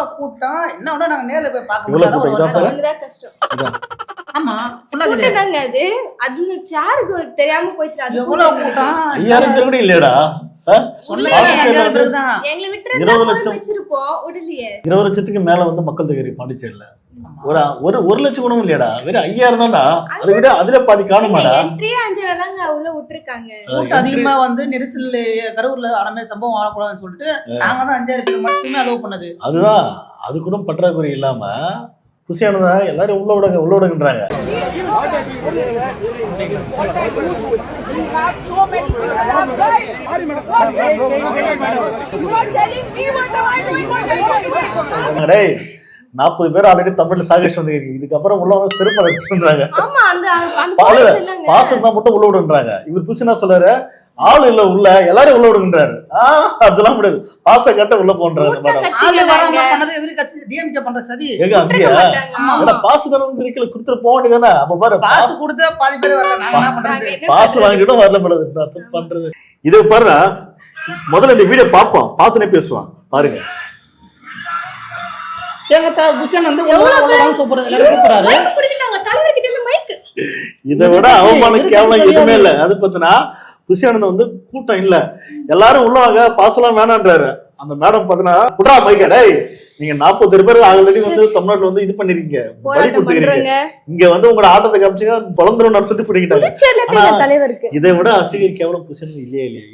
இவ்வளவு கூட்டம் என்ன ஒண்ணு நாங்க நேர்ல போய் பார்க்க இவ்வளவு முடியாத? கஷ்டம். ஆமா ஃபுல்லா இது கூட்டம் தாங்க அது? அந்த சேருக்கு தெரியாம போயிடுச்சு அது எவ்வளவு கூட்டம் ஐயாயிரம் பேர் கூட இல்லையாடா? இருபது லட்சம். லட்சத்துக்கு மேல வந்து மக்கள் தொகை பாண்டிச்சேரியில. ஒரு ஒரு ஒரு லட்சம் கூட இல்லையாடா. வெறும் ஐயாயிரம் தான்டா. அதை விட அதுல பாதி காணுமாடா. உள்ள விட்டுருக்காங்க. அதிகமா வந்து நெரிசல் கரூர்ல மாதிரி சம்பவம் வரக்கூடாதுன்னு சொல்லிட்டு நாங்க தான் அஞ்சாயிரம் பேர் மட்டுமே அலோவ் பண்ணது. அதுதான். அது கூட பற்றாக்குறை இல்லாம குசியானதா எல்லாரும் உள்ள விடுங்க உள்ள விடுங்கன்றாங்க? டேய் நாற்பது பேர் ஆல்ரெடி தமிழ்ல சாகேஷ் வந்துருக்கு இதுக்கப்புறம் உள்ள வந்து செருப்பு அடிச்சுன்றாங்க பாசம் தான் மட்டும் உள்ள விடுன்றாங்க. இவர் என்ன சொல்றாரு ஆள் இல்ல உள்ள. எல்லாரும் உள்ள விடுங்கன்றாரு அதெல்லாம் முடியாது பாச கட்ட உள்ள போன்றாங்க மேடம். கட்சி ஆளு வராம இல்லைங்க. பண்ணது எதிரி கட்சி டிஎம்கே பண்ற சதி. பாசு தரம் வந்து இருக்கல கொடுத்துட்டு போக வேண்டியதானே அப்ப பாரு பாசு கொடுத்தா பாதி பேர் வரல பாசு? வாங்கிட்டும் வரல மேடம் அது பண்றது? இது பாருங்க முதல்ல இந்த வீடியோ பார்ப்போம். பார்த்துனே பேசுவான் பாருங்க. எங்க த புஷன் வந்து கூப்பிடுறாரு. இதை விட அவமானம் கேவலம் எதுவுமே இல்ல. அது பார்த்தீங்கன்னா புசியானந்த வந்து கூட்டம் இல்ல. எல்லாரும் உள்ள வாங்க பாசெல்லாம் வேணான்றாரு. அந்த மேடம் பாத்தீங்கன்னா குடா மைக்க டேய் நீங்க நாற்பது பேர் ஆல்ரெடி வந்து தமிழ்நாட்டுல வந்து இது பண்ணிருக்கீங்க. பலி கொடுத்துருக்கீங்க இங்க வந்து உங்களோட ஆட்டத்தை காமிச்சுங்க பொழந்துரும் சொல்லிட்டு தலைவருக்கு. இதை விட அசிங்கர் கேவலம் புசியானது இல்லையே இல்லையா?